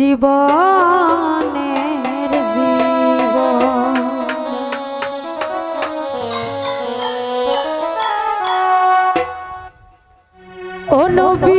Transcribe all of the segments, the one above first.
জীবনের জীবন। ও নবী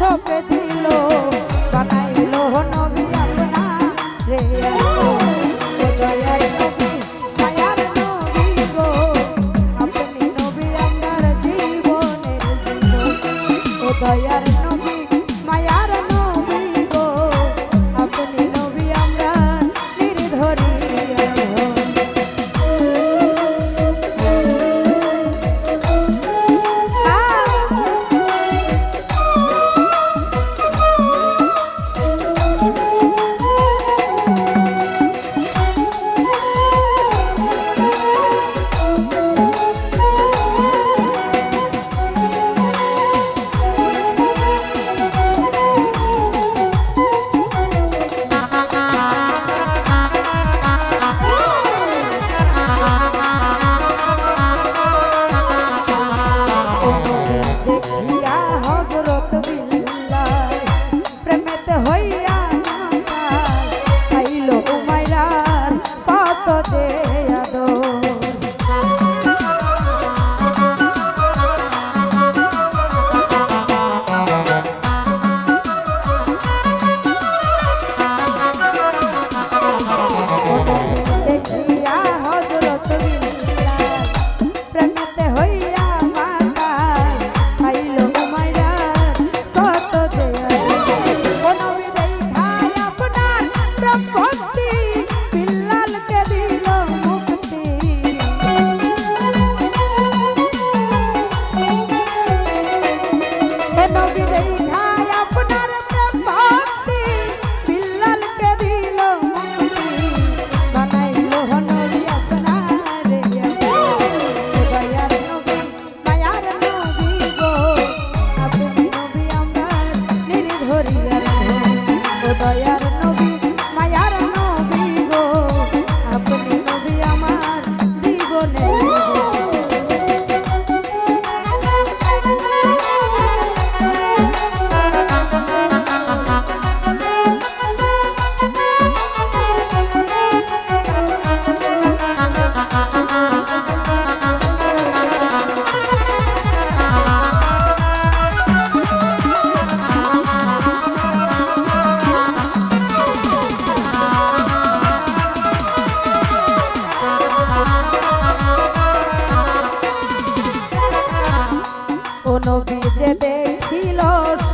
সপে দিল বানাইল নবী আপনা রে।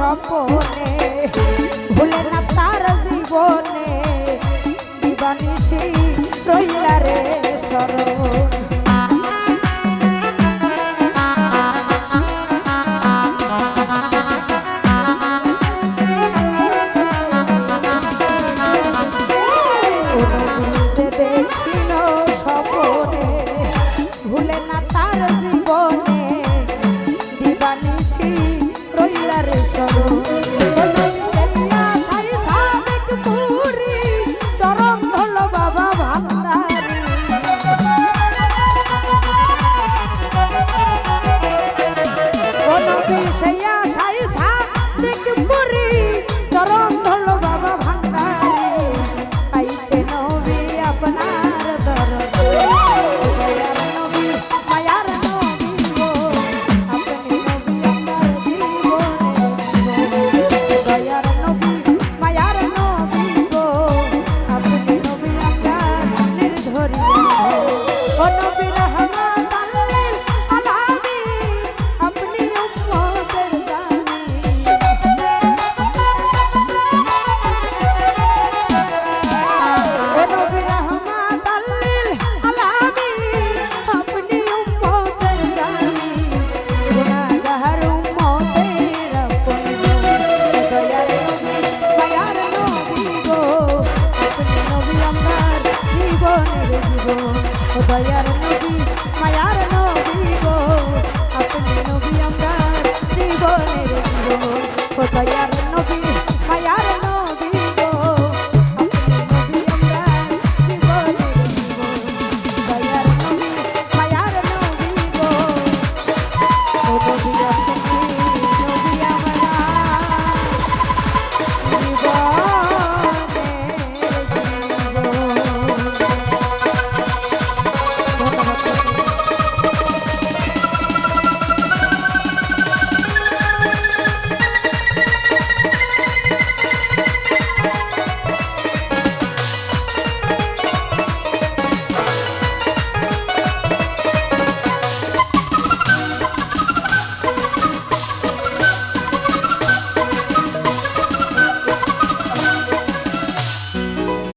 স্বপনে ভুলে না তার জীবনে দিবানিসি রইলা রে স্মরণ